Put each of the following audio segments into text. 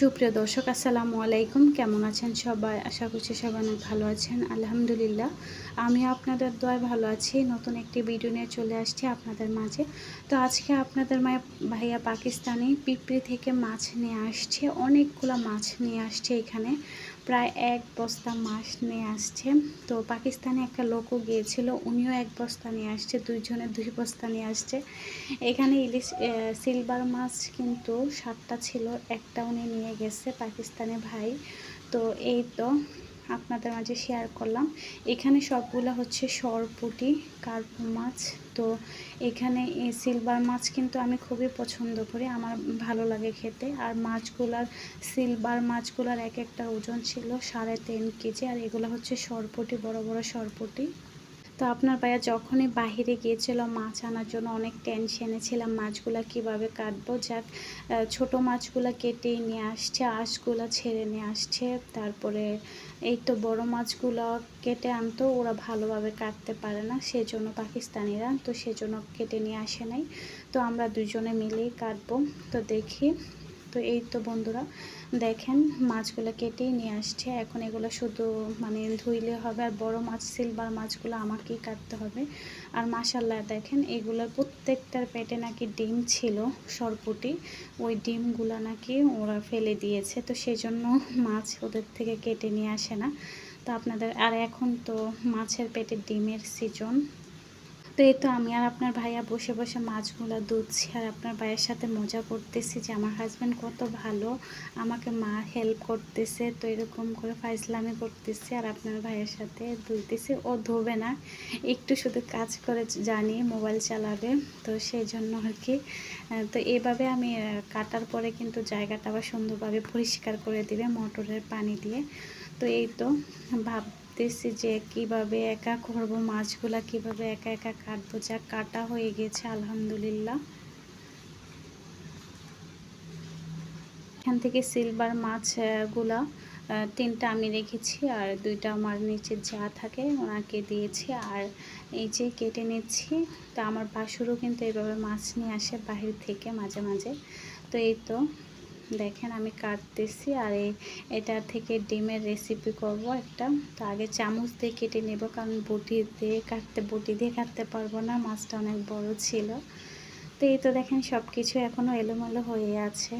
সুপ্রিয় দর্শক, আসসালামু আলাইকুম। কেমন আছেন সবাই? আশা করছি সবাই অনেক ভালো আছেন। আলহামদুলিল্লাহ, আমি আপনাদের দয় ভালো আছি। নতুন একটি ভিডিও নিয়ে চলে আসছি আপনাদের মাঝে। তো আজকে আপনাদের মায়ের ভাইয়া পাকিস্তানি পিপড়ি থেকে মাছ নিয়ে আসছে, অনেকগুলো মাছ নিয়ে আসছে এখানে। প্রায় এক বস্তা মাছ নিয়ে আসছে। তো পাকিস্তানে একটা লোকও গিয়েছিল, উনিও এক বস্তা নিয়ে আসছে, দুইজনের দুই বস্তা নিয়ে আসছে। এখানে ইলিশ সিলভার মাছ কিন্তু সাতটা ছিল, একটা উনি নিয়ে গেছে পাকিস্তানে ভাই। তো এই তো আপনাদের মাঝে শেয়ার করলাম। এখানে সবগুলো হচ্ছে সরপুটি, কার্প মাছ। তো এখানে এই সিলভার মাছ কিন্তু আমি খুবই পছন্দ করি, আমার ভালো লাগে খেতে। আর মাছগুলার সিলভার মাছগুলার এক একটা ওজন ছিল সাড়ে তিন কেজি, আর এগুলো হচ্ছে সরপুটি, বড় বড় সরপুটি। তো আপনার ভাইয়া, যখনই বাহিরে গিয়েছিল মাছ আনার জন্য অনেক টেনশনে ছিলাম, মাছগুলো কীভাবে কাটবো? যাক ছোট মাছগুলো কেটেই নিয়ে আসছে, আঁশগুলো ছেড়ে নিয়ে আসছে। তারপরে এই তো বড় মাছগুলো কেটে আনতো, ওরা ভালোভাবে কাটতে পারে না, সেজন্য পাকিস্তানিরা, তো সেজন্য কেটে নিয়ে আসে নাই। তো আমরা দুজনে মিলেই কাটবো। তো দেখি তো এই তো বন্ধুরা, দেখেন মাছগুলো কেটেই নিয়ে আসছে। এখন এগুলো শুধু মানে ধুইলে হবে, আর বড় মাছ সিলভার মাছগুলো আমাকেই কাটতে হবে। আর মাসাল্লাহ দেখেন এগুলোর প্রত্যেকটার পেটে নাকি ডিম ছিল, সরপুটি। ওই ডিমগুলো নাকি ওরা ফেলে দিয়েছে, তো সেই জন্য মাছ ওদের থেকে কেটে নিয়ে আসে না। তো আপনাদের, আর এখন তো মাছের পেটে ডিমের সিজন তো এই তো আমি আর আপনার ভাইয়া বসে বসে মাছগুলো দুধছি আর আপনার ভাইয়ের সাথে মজা করতেছি যে আমার হাজব্যান্ড কত ভালো, আমাকে মা হেল্প করতেছে, তো এরকম করে ফাইজলামি করতেছি আর আপনার ভাইয়ের সাথে ধুইতেছি। ও ধোবে না, একটু শুধু কাজ করে জানি, মোবাইল চালাবে, তো সেই জন্য আর কি। তো এভাবে আমি কাটার পরে কিন্তু জায়গাটা আবার সুন্দরভাবে পরিষ্কার করে দিবে মোটরের পানি দিয়ে। তো এই তো ভাব ভাবতেছি যে কীভাবে একা করব, মাছগুলা কীভাবে একা একা কাটবো, যা কাটা হয়ে গেছে, আলহামদুলিল্লাহ। এখান থেকে সিলভার মাছগুলা তিনটা আমি রেখেছি আর দুইটা আমার নিচে যা থাকে ওনাকে দিয়েছি আর এই যে কেটে নিচ্ছি, তো আমার বাসুরও কিন্তু এইভাবে মাছ নিয়ে আসে বাহির থেকে মাঝে মাঝে। তো এই তো। দেখেন আমি কাটতেছি আর এই এটা থেকে ডিমের রেসিপি করব একটা। তো আগে চামচ দিয়ে কেটে নেব, কারণ বটি দিয়ে কাটতে, বটি দিয়ে কাটতে পারব না, মাছটা অনেক বড় ছিল। তো এই তো দেখেন সব কিছু এখনও এলোমেলো হয়ে আছে।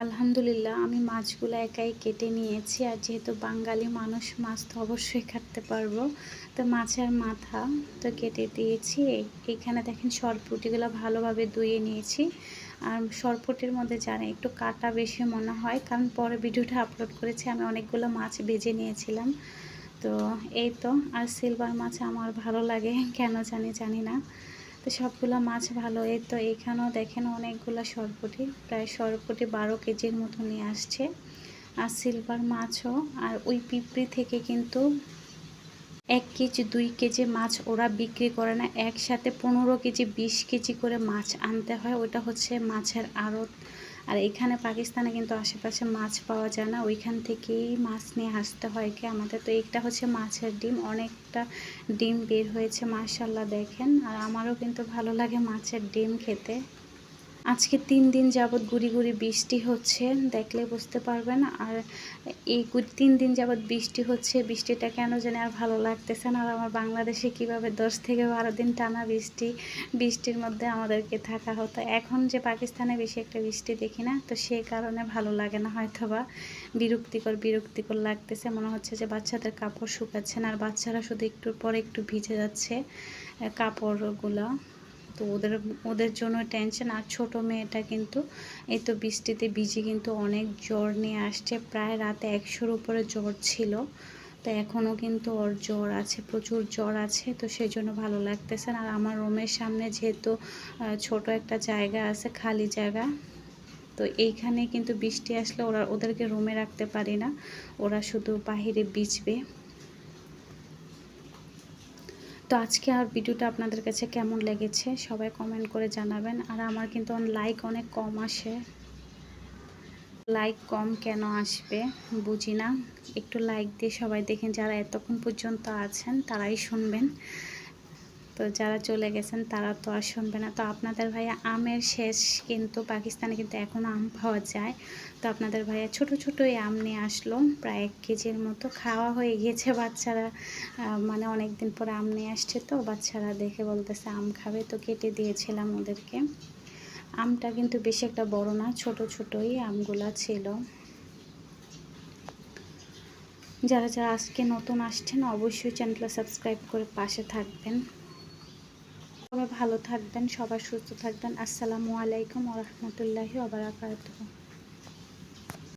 আলহামদুলিল্লাহ, আমি মাছগুলো একাই কেটে নিয়েছি আর যেহেতু বাঙালি মানুষ, মাছ তো অবশ্যই কাটতে পারব। তো মাছের মাথা তো কেটে দিয়েছি। এইখানে দেখেন সরপুটিগুলো ভালোভাবে ধুয়ে নিয়েছি। আর সরপুটির মধ্যে জানে একটু কাটা বেশি মনে হয়, কারণ পরে ভিডিওটা আপলোড করেছি, আমি অনেকগুলো মাছ বেজে নিয়েছিলাম। তো এই তো, আর সিলভার মাছ আমার ভালো লাগে, কেন জানি জানি না। তো সবগুলো মাছ ভালো। এই তো এখানেও দেখেন অনেকগুলো সরপুটি, প্রায় সরপুটি বারো কেজির মতো নিয়ে আসছে। আর সিলভার মাছও, আর ওই পিঁপড়ি থেকে কিন্তু এক কেজি, দুই কেজি মাছ ওরা বিক্রি করে না। একসাথে পনেরো কেজি, বিশ কেজি করে মাছ আনতে হয়। ওটা হচ্ছে মাছের আড়ত। আর এখানে পাকিস্তানে কিন্তু আশেপাশে মাছ পাওয়া যায় না। ওইখান থেকেই মাছ নিয়ে আসতে হয় কি আমাদের। তো এইটা হচ্ছে মাছের ডিম। অনেকটা ডিম বের হয়েছে মার্শাল্লাহ দেখেন। আর আমারও কিন্তু ভালো লাগে মাছের ডিম খেতে। আজকে তিন দিন যাবৎ গুড়ি গুড়ি বৃষ্টি হচ্ছে, দেখলে বুঝতে পারবেন। আর এই তিন দিন যাবৎ বৃষ্টি হচ্ছে, বৃষ্টিটা কেন জানি আর ভালো লাগতেছে না। আর আমার বাংলাদেশে কীভাবে দশ থেকে বারো দিন টানা বৃষ্টি, বৃষ্টির মধ্যে আমাদেরকে থাকা হতো। এখন যে পাকিস্তানে বেশি একটা বৃষ্টি দেখি না, তো সে কারণে ভালো লাগে না হয়তো বা বিরক্তিকর বিরক্তিকর লাগতেছে। মনে হচ্ছে যে বাচ্চাদের কাপড় শুকাচ্ছে না, আর বাচ্চারা শুধু একটু পরে একটু ভিজে যাচ্ছে কাপড়গুলো। তো ওদের ওদের জন্য টেনশন আর ছোট মেয়েটা কিন্তু এই তো বৃষ্টিতে ভিজে কিন্তু অনেক জ্বর নিয়ে আসছে। প্রায় রাতে একশোর উপরে জ্বর ছিল। তো এখনও কিন্তু ওর জ্বর আছে, প্রচুর জ্বর আছে। তো সেই জন্য ভালো লাগতেছে আর আমার রুমের সামনে যেহেতু ছোট একটা জায়গা আছে, খালি জায়গা, তো এইখানে কিন্তু বৃষ্টি আসলে ওরা, ওদেরকে রুমে রাখতে পারি না। ওরা শুধু বাহিরে বিচবে তো আজকে আর ভিডিওটা আপনাদের কাছে কেমন লেগেছে সবাই কমেন্ট করে জানাবেন। আর আমার কিন্তু লাইক অনেক কম আসে। লাইক কম কেন আসবে বুঝি না। একটু লাইক দিয়ে সবাই দেখেন যারা এতক্ষণ পর্যন্ত আছেন তারাই শুনবেন। তো যারা চলে গেছেন তারা তো আর শুনবে না। তো আপনাদের ভাইয়া আমের শেষ কিন্তু পাকিস্তানে কিন্তু এখন আম পাওয়া যায়। তো আপনাদের ভাইয়া ছোট ছোটোই আম নিয়ে আসলো, প্রায় এক কেজির মতো। খাওয়া হয়ে গিয়েছে বাচ্চারা মানে অনেক দিন পরে আম নিয়ে আসছে তো, বাচ্চারা দেখে বলতেছে আম খাবে। তো কেটে দিয়েছিলাম ওদেরকে। আমটা কিন্তু বেশি একটা বড় না, ছোট ছোটই আমগুলা ছিল। যারা যারা আজকে নতুন আসছেন, অবশ্যই চ্যানেলটা সাবস্ক্রাইব করে পাশে থাকবেন। সবাই ভালো থাকবেন সবাই সুস্থ থাকবেন। আসসালামু আলাইকুম ওরহমতুল্লাহি ওবরাকাতুহু